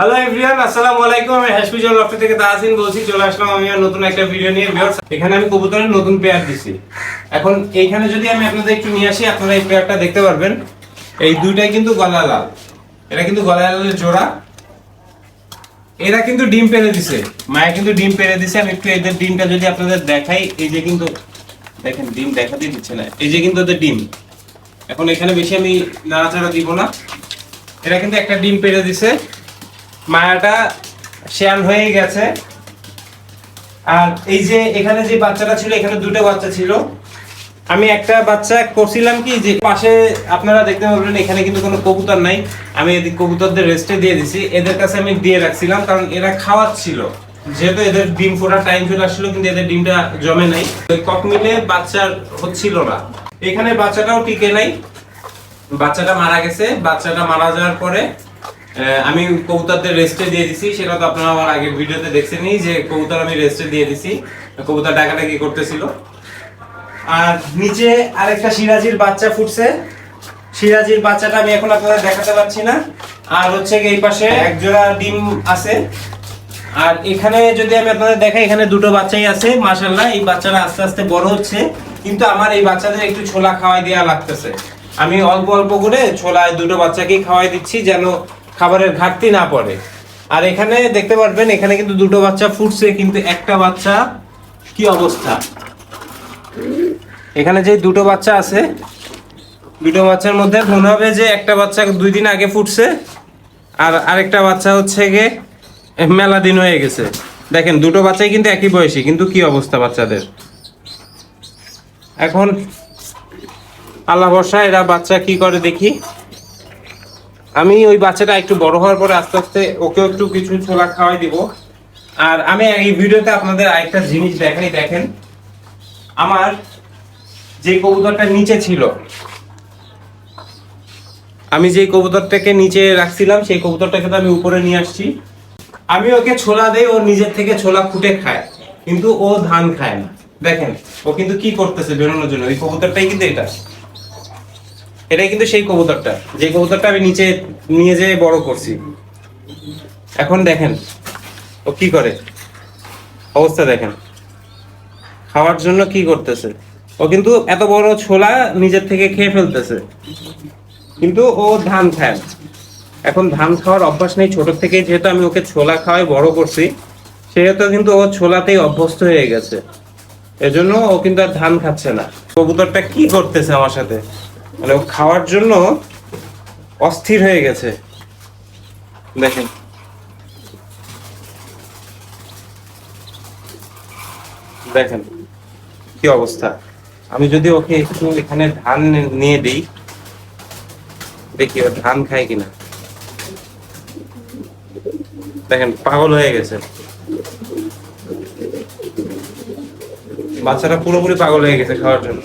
Hello everyone আসসালামু আলাইকুম। আমি হ্যাশপিজল লফট থেকে তাহসিন বলছি। চলে আসলাম আমি আর নতুন একটা ভিডিও নিয়ে। ভিউয়ার্স এখানে আমি কবুতরের নতুন পেয়ার দিছি। এখন এইখানে যদি আমি আপনাদের একটু নিয়ে আসি, আপনারা এই পেয়ারটা দেখতে পারবেন। এই দুইটাই কিন্তু গলা লাল। এটা কিন্তু গলা লালের জোড়া। এরা কিন্তু ডিম পেরে দিছে। মায়া কিন্তু ডিম পেরে দিছে। আমি একটু এদের ডিমটা যদি আপনাদের দেখাই, এই যে কিন্তু দেখেন, ডিম দেখাতে দিচ্ছে না। এই যে কিন্তু ওদের ডিম। এখন এখানে বেশি আমি নাড়াচাড়া দিব না। এরা কিন্তু একটা ডিম পেরে দিছে। মায়াটা শেয়ান হয়ে গেছে। আর এই যে এখানে যে বাচ্চাটা ছিল, এখানে দুটো বাচ্চা ছিল। আমি একটা বাচ্চা করছিলাম কি, যে পাশে আপনারা দেখতে পাবেন এখানে কিন্তু কোনো কবুতর নাই। আমি এদিক কবুতরদের রেস্টে দিয়ে দিছি। এদের কাছে আমি দিয়ে রাখছিলাম, কারণ এরা খাওয়াচ্ছিল। যেহেতু এদের ডিম ফোটার টাইম চলে আসছিল, কিন্তু এদের ডিমটা জমে নাই। ওই কক মিলে বাচ্চার হচ্ছিল না। এখানে বাচ্চাটাও টিকে নাই। বাচ্চাটা মারা গেছে। বাচ্চাটা মারা যাওয়ার পরে আমি কবুতরদের রেস্টে দিয়ে দিছি, সেটা তো আপনারা আমার আগের ভিডিওতে দেখছেনই যে কবুতর আমি রেস্টে দিয়ে দিছি। কবুতর ডাকাডাকি করতেছিল। আর নিচে আরেকটা সিরাজির বাচ্চা ফুটছে। সিরাজির বাচ্চাটা আমি এখন আপনাদের দেখাতে পারছি না। আর হচ্ছে এই পাশে এক জোড়া ডিম আছে। আর এখানে যদি আমি আপনাদের দেখাই, এখানে দুটো বাচ্চাই আছে মাশাল্লাহ এই বাচ্চারা আস্তে আস্তে বড় হচ্ছে। কিন্তু আমার এই বাচ্চাদের একটু ছোলা খাওয়াই দেওয়া লাগতেছে। আমি অল্প অল্প করে ছোলায় দুটো বাচ্চাকেই খাওয়াই দিচ্ছি, যেন খাবারের ঘাটতি না পড়ে। আর এখানে দেখতে পারবেন, এখানে কিন্তু দুটো বাচ্চা ফুটছে, কিন্তু একটা বাচ্চা কি অবস্থা? এখানে যে দুটো বাচ্চা আছে, দুটো বাচ্চার মধ্যে মনে হবে যে একটা বাচ্চা দুই দিন আগে ফুটছে, আর আরেকটা বাচ্চা হচ্ছে গিয়ে মেলা দিন হয়ে গেছে। দেখেন, দুটো বাচ্চাই কিন্তু একই বয়সী, কিন্তু কি অবস্থা বাচ্চাদের? এখন আল্লাহ ভরসা এরা বাচ্চা কি করে দেখি। আমি ওই বাচ্চাটা একটু বড় হওয়ার পরে আস্তে আস্তে ওকেও একটু কিছু ছোলা খাওয়াই দিব। আর আমি এই ভিডিওতে আপনাদের আরেকটা জিনিস দেখাই, দেখেন। আমার যে কবুতরটা নিচে ছিল, আমি যে কবুতরটাকে নিচে রাখছিলাম, সেই কবুতরটাকে তো আমি উপরে নিয়ে আসছি। আমি ওকে ছোলা দেই, ও নিজের থেকে ছোলা ফুটে খায়, কিন্তু ও ধান খায় না। দেখেন, ও কিন্তু কি করতেছে বেরোনোর জন্য? ওই কবুতরটাই কিন্তু এটা। এটাই কিন্তু সেই কবুতরটা। যে কবুতরটা আমি নিচে নিয়ে যেয়ে বড় করছি। এখন দেখেন, ও কি করে? অবস্থা দেখেন। খাওয়ার জন্য কি করতেছে? ও কিন্তু এত বড় ছোলা নিজের থেকে খেয়ে ফেলতেছে। কিন্তু ও ধান খায় এখন ধান খাওয়ার অভ্যাস নেই। ছোট থেকে যেহেতু আমি ওকে ছোলা খাওয়াই বড় করছি, সেহেতু কিন্তু ও ছোলাতেই অভ্যস্ত হয়ে গেছে। এজন্য ও কিন্তু আর ধান খাচ্ছে না। কবুতরটা কি করতেছে আমার সাথে? মানে ও খাওয়ার জন্য অস্থির হয়ে গেছে। দেখেন। দেখেন কি অবস্থা। আমি যদি ওকে একটু এখানে ধান নিয়ে দিই, দেখি ও ধান খায় কিনা। দেখেন, পাগল হয়ে গেছে। বাচ্চাটা পুরোপুরি পাগল হয়ে গেছে খাওয়ার জন্য।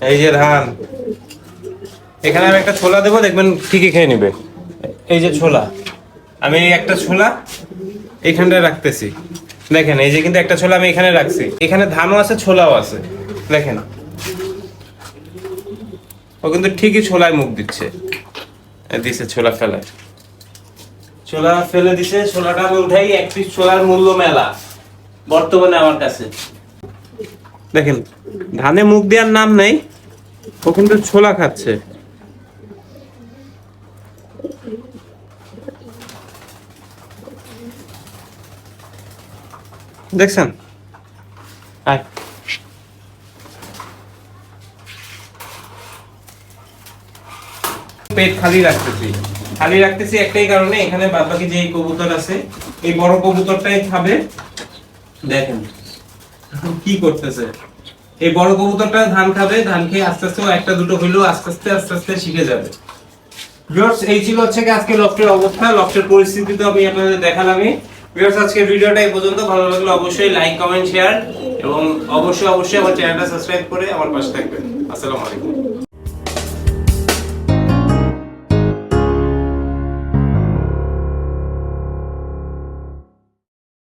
এই যে- ধান। এখানে আমি একটা ছোলা দেবো, দেখবেন ঠিকই খেয়ে নিবে। এই যে ছোলা। আমি একটা ছোলা এইখানটায় রাখতেছি। দেখেন, এই যে কিন্তু একটা ছোলা আমি এখানে রাখছি। এখানে ধানও আছে, ছোলাও আছে। দেখেন। ও কিন্তু ঠিকই ছোলায় মুখ দিচ্ছে। দিছে ছোলা ফেলায়। ছোলা ফেলে দিছে, ছোলাটা আমি উঠাই এক পিস ছোলার মূল্য মেলা, বর্তমানে আমার কাছে। দেখেন, ধানে মুখ দেওয়ার নাম নেই, ও কিন্তু ছোলা খাচ্ছে। দেখছেন? পেট খালি রাখতেছি। খালি রাখতেছি একটাই কারণে, এখানে বাদবাকি যে কবুতর আছে, এই বড় কবুতরটাই খাবে। দেখেন কি করতেছে? এই বড় কবুতরটা ধান খাবে, ধান খেয়ে আস্তে আস্তে একটা দুটো হইলেও আস্তে আস্তে আস্তে আস্তে শিখে যাবে। ভিউয়ার্স এই ছিল হচ্ছে আজকে লফটের অবস্থা। লফটের পরিস্থিতি তো আমি আপনাদের দেখালামই ভিউয়ার্স আজকে ভিডিওটা এই পর্যন্ত। ভালো লাগলে অবশ্যই লাইক কমেন্ট শেয়ার এবং অবশ্যই অবশ্যই আমার চ্যানেলটা সাবস্ক্রাইব করে আমার পাশে থাকবেন। আসসালামু আলাইকুম।